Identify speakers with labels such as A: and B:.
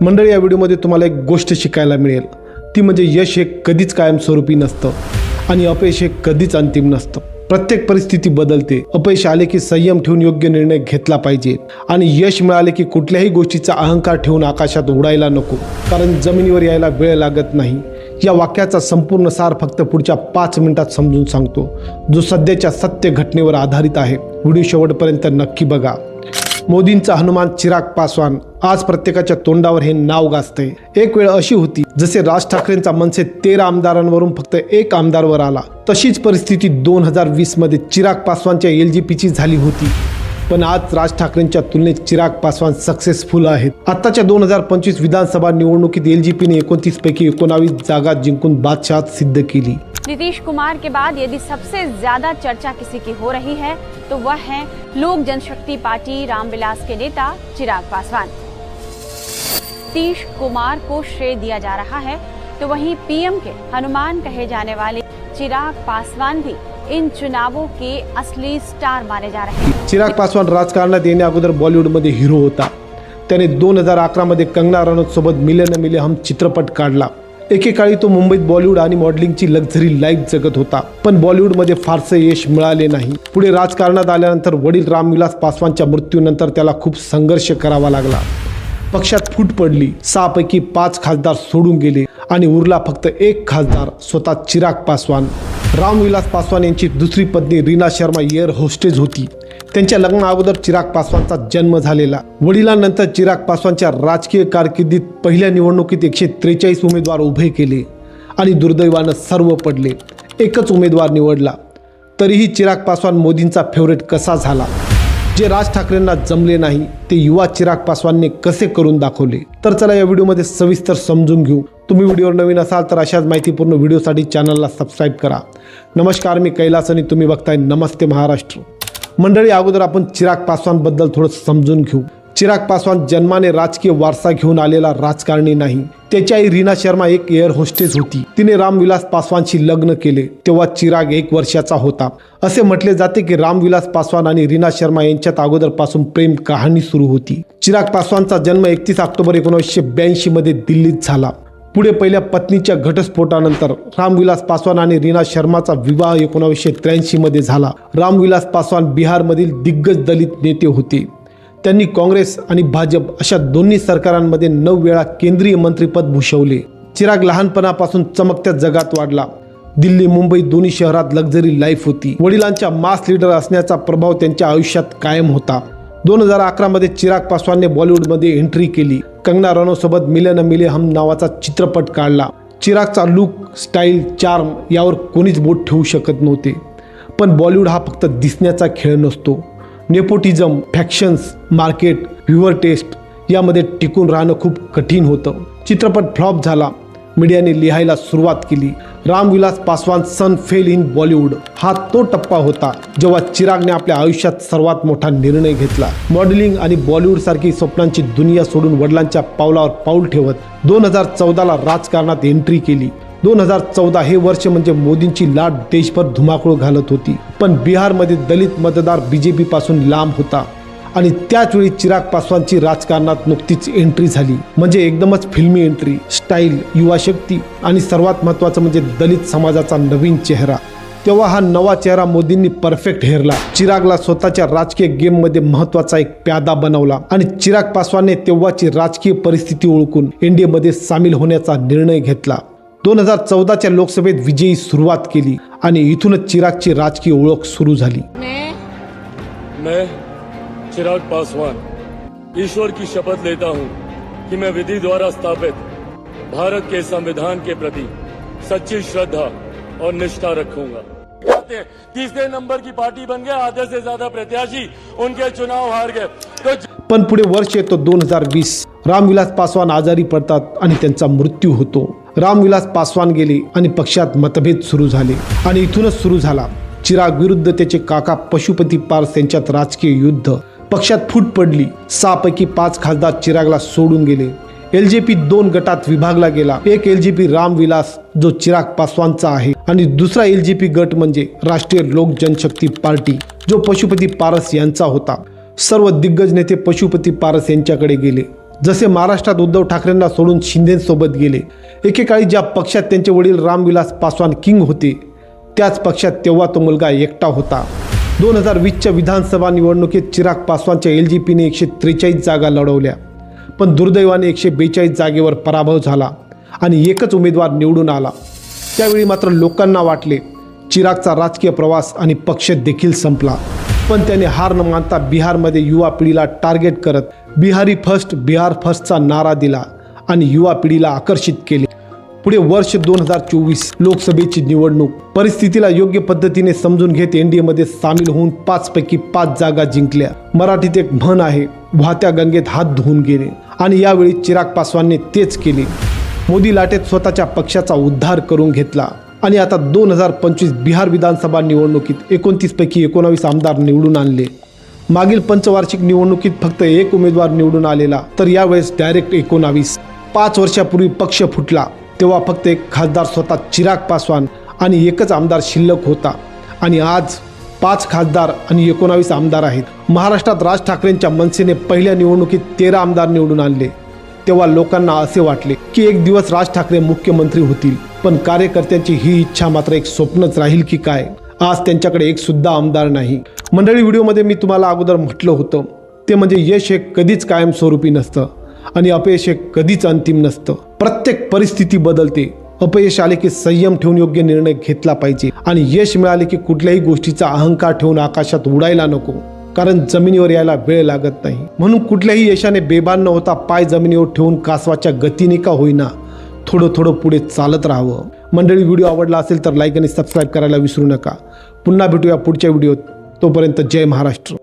A: मंडळी या व्हिडिओमध्ये तुम्हाला एक गोष्ट शिकायला मिळेल. ती म्हणजे यश हे कधीच कायमस्वरूपी नसतं आणि अपयश हे कधीच अंतिम नसतं. प्रत्येक परिस्थिती बदलते. अपयश आले की संयम ठेवून योग्य निर्णय घेतला पाहिजे. आणि यश मिळाले की कुठल्याही गोष्टीचा अहंकार ठेवून आकाशात उडायला नको. कारण जमिनीवर यायला वेळ लागत नाही. या वाक्याचा संपूर्ण सार फक्त पुढच्या पाच मिनिटात समजून सांगतो. जो सध्याच्या सत्य घटनेवर आधारित आहे. व्हिडिओ शेवटपर्यंत नक्की बघा. मोदींचा हनुमान चिराग पासवान आज प्रत्येकाच्या तोंडावर हे नाव गाजतंय एक वेळ अशी होती जसे राज ठाकरेंचा मनसे तेरा आमदारांवरून फक्त एक आमदारवर आला तशीच परिस्थिती दोन हजार वीसमध्ये चिराग पासवानच्या एल जी पीची झाली होती. पण आज राज ठाकरेंच्या तुलनेत चिराग पासवान सक्सेसफुल आहेत. आताच्या दोन हजार पंचवीस विधानसभा निवडणुकीत एल जी पीने एकोणतीस पैकी एकोणावीस जागा जिंकून बादशाह सिद्ध केली.
B: नीतीश कुमार के बाद यदि सबसे ज्यादा चर्चा किसी की हो रही है तो वह है लोक जनशक्ति पार्टी रामविलास के नेता चिराग पासवान। नीतीश कुमार को श्रेय दिया जा रहा है। तो वहीं पीएम के हनुमान कहे जाने वाले चिराग पासवान भी इन चुनावों के असली स्टार माने जा रहे हैं।
A: चिराग पासवान राजकारणात येण्या अगोदर बॉलिवूडमध्ये हिरो होता। त्याने दोन हजार अकरामध्ये कंगना रनौत सोबत मिले न मिले हम चित्रपट काढला. एकेकाळी तो मुंबईत बॉलिवूड आणि मॉडेलिंगची लक्झरी लाईफ जगत होता. पण बॉलिवूडमध्ये फारसे यश मिळाले नाही. पुढे राजकारणात आल्यानंतर वडील रामविलास पासवानच्या मृत्यूनंतर त्याला खूप संघर्ष करावा लागला. पक्षात फूट पडली. सहापैकी पाच खासदार सोडून गेले आणि उरला फक्त एक खासदार स्वतः चिराग पासवान. रामविलास पासवान यांची दुसरी पत्नी रीना शर्मा एअर होस्टेज होती. त्यांच्या लग्ना अगोदर चिराग पासवानचा जन्म झालेला. वडिलांनंतर चिराग पासवानच्या राजकीय कारकिर्दीत पहिल्या निवडणुकीत एकशे त्रेचाळीस उमेदवार उभे केले आणि दुर्दैवानं सर्व पडले. एकच उमेदवार निवडला. तरीही चिराग पासवान मोदींचा फेवरेट कसा झाला? जे राज ठाकरेंना जमले नाही ते युवा चिराग पासवानने कसे करून दाखवले? तर चला या व्हिडिओमध्ये सविस्तर समजून घेऊ. तुम्ही व्हिडिओवर नवीन असाल तर अशाच माहितीपूर्ण व्हिडिओसाठी चॅनलला सबस्क्राईब करा. नमस्कार मी कैलास आणि तुम्ही बघताय नमस्ते महाराष्ट्र. मंडळी अगोदर आपण चिराग पासवानबद्दल थोडं समजून घेऊ. चिराग पासवान जन्माने राजकीय वारसा घेऊन आलेला राजकारणी नाही. त्याची आई रीना शर्मा एक एअर होस्टेस होती. तिने रामविलास पासवानशी लग्न केले. तेव्हा चिराग एक वर्षाचा होता. असे म्हटले जाते की रामविलास पासवान आणि रीना शर्मा यांच्यात अगोदरपासून प्रेम कहाणी सुरू होती. चिराग पासवानचा जन्म एकतीस ऑक्टोबर एकोणीसशे ब्याऐंशी मध्ये दिल्लीत झाला. पुढे पहिल्या पत्नीच्या घटस्फोटानंतर रामविलास पासवान आणि रीना शर्माचा विवाह एकोणावीसशे त्र्याऐंशी मध्ये झाला. रामविलास पासवान बिहारमधील दिग्गज दलित नेते होते. त्यांनी काँग्रेस आणि भाजप अशा दोन्ही सरकारांमध्ये नऊ वेळा केंद्रीय मंत्रीपद भूषवले. चिराग लहानपणापासून चमकत्या जगात वाढला. दिल्ली मुंबई दोन्ही शहरात लक्झरी लाईफ होती. वडिलांच्या मास लीडर असण्याचा प्रभाव त्यांच्या आयुष्यात कायम होता. दोन हजार अकरामध्ये चिराग पासवानने बॉलिवूडमध्ये एंट्री केली. कंगना रनौसोबत मिले न मिले हम नावाचा चित्रपट काढला. चिरागचा लुक स्टाईल चार्म यावर कोणीच बोट ठेवू शकत नव्हते. पण बॉलिवूड हा फक्त दिसण्याचा खेळ नसतो. Nepotism factions market viewer taste यामध्ये टिकून राहणं खूप कठीण होतं. चित्रपट फ्लॉप झाला. मीडियाने लिहायला सुरुवात केली. Ramvilas Paswan son fail in Bollywood हा तो टप्पा होता जेव्हा चिरागने आपल्या आयुष्यात सर्वात मोठा निर्णय घेतला. मॉडेलिंग आणि बॉलिवूड सारखी स्वप्नांची दुनिया सोडून वडिलांच्या पावलावर पाऊल ठेवत दोन हजार चौदाला राजकारणात एंट्री केली. दोन हजार चौदा हे वर्ष म्हणजे मोदींची लाट देशभर धुमाकूळ घालत होती. पण बिहारमध्ये दलित मतदार बीजेपी पासून लांब होता आणि त्याचवेळी चिराग पासवानची राजकारणात नुकतीच एंट्री झाली. म्हणजे एकदमच फिल्मी एंट्री स्टाईल युवा शक्ती आणि सर्वात महत्त्वाचं म्हणजे दलित समाजाचा नवीन चेहरा. तेव्हा हा नवा चेहरा मोदींनी परफेक्ट हेरला. चिरागला स्वतःच्या राजकीय गेममध्ये महत्त्वाचा एक प्यादा बनवला आणि चिराग पासवानने तेव्हाची राजकीय परिस्थिती ओळखून एनडीएमध्ये सामील होण्याचा निर्णय घेतला. दोन हजार चौदाच्या लोकसभेत विजयी सुरुवात केली आणि इथूनच चिरागची राजकीय ओळख सुरू झाली.
C: मैं चिराग पासवान ईश्वर की शपथ लेता हूं कि मैं विधि द्वारा स्थापित भारत के संविधान के प्रति सच्ची श्रद्धा और निष्ठा रखूंगा। तीसरे नंबर की पार्टी बन गए आधे से ज्यादा प्रत्याशी उनके चुनाव हार गए। तो ज-
A: पण पुढे वर्ष येतो दोन हजार वीस. रामविलास पासवान आजारी पडतात आणि त्यांचा मृत्यू होतो. रामविलास पासवान गेले आणि पक्षात मतभेद सुरू झाले. आणि इथूनच सुरू झाला. चिराग विरुद्ध त्याचे काका पशुपती पारस यांच्यात राजकीय युद्ध. पक्षात फूट पडली. सहापैकी पाच खासदार चिरागला सोडून गेले. एल जे पी दोन गटात विभागला गेला. एक एल जे पी रामविलास जो चिराग पासवानचा आहे. आणि दुसरा एल जे पी गट म्हणजे राष्ट्रीय लोक जनशक्ती पार्टी जो पशुपती पारस यांचा होता. सर्व दिग्गज नेते पशुपती पारस यांच्याकडे गेले. जसे महाराष्ट्रात उद्धव ठाकरेंना सोडून शिंदेसोबत गेले एकेकाळी ज्या पक्षात त्यांचे वडील रामविलास पासवान किंग होते त्याच पक्षात तेव्हा तो मुलगा एकटा होता. दोन हजार वीसच्या विधानसभा निवडणुकीत चिराग पासवानच्या एल जी पीने एकशे त्रेचाळीस जागा लढवल्या पण दुर्दैवाने एकशे बेचाळीस जागेवर पराभव झाला आणि एकच उमेदवार निवडून आला. त्यावेळी मात्र लोकांना वाटले चिरागचा राजकीय प्रवास आणि पक्ष देखील संपला. पण त्याने हार न मानता बिहारमध्ये युवा पिढीला टार्गेट करत बिहारी फर्स्ट बिहार फर्स्टचा नारा दिला आणि युवा पिढीला आकर्षित केले. पुढे वर्ष दोन हजार चोवीस लोकसभेची निवडणूक. परिस्थितीला योग्य पद्धतीने समजून घेत एनडीएमध्ये सामील होऊन पाच पैकी पाच जागा जिंकल्या. मराठीत एक म्हण आहे वाहत्या गंगेत हात धुवून गेले. आणि यावेळी चिराग पासवानने तेच केले. मोदी लाटेत स्वतःच्या पक्षाचा उद्धार करून घेतला. आणि आता दोन हजार पंचवीस बिहार विधानसभा निवडणुकीत एकोणतीसपैकी एकोणावीस आमदार निवडून आणले. मागील पंचवार्षिक निवडणुकीत फक्त एक उमेदवार निवडून आलेला तर यावेळेस डायरेक्ट एकोणावीस. पाच वर्षापूर्वी पक्ष फुटला तेव्हा फक्त एक खासदार स्वतः चिराग पासवान आणि एकच आमदार शिल्लक होता. आणि आज पाच खासदार आणि एकोणावीस आमदार आहेत. महाराष्ट्रात राज ठाकरेंच्या मनसेने पहिल्या निवडणुकीत तेरा आमदार निवडून आणले. तेव्हा लोकांना असे वाटले की एक दिवस राज ठाकरे मुख्यमंत्री होतील. पण कार्यकर्त्यांची ही इच्छा मात्र एक स्वप्नच राहील की काय? आज त्यांच्याकडे एक सुद्धा आमदार नाही. मंडळी व्हिडिओमध्ये मी तुम्हाला अगोदर म्हटलं होतं ते म्हणजे यश हे कधीच कायमस्वरूपी नसतं आणि अपयश हे कधीच अंतिम नसतं. प्रत्येक परिस्थिती बदलते. अपयश आले की संयम ठेवून योग्य निर्णय घेतला पाहिजे आणि यश मिळाले की कुठल्याही गोष्टीचा अहंकार ठेवून आकाशात उडायला नको कारण जमिनीवर यायला वेळ लागत नाही. म्हणून कुठल्याही यशाने बेबान न होता पाय जमिनीवर ठेवून कासवाच्या गतीने का होईना थोडं थोडं पुढे चालत राहावं. मंडळी व्हिडिओ आवडला असेल तर लाईक आणि सबस्क्राईब करायला विसरू नका. पुन्हा भेटूया पुढच्या व्हिडिओत तोपर्यंत जय महाराष्ट्र.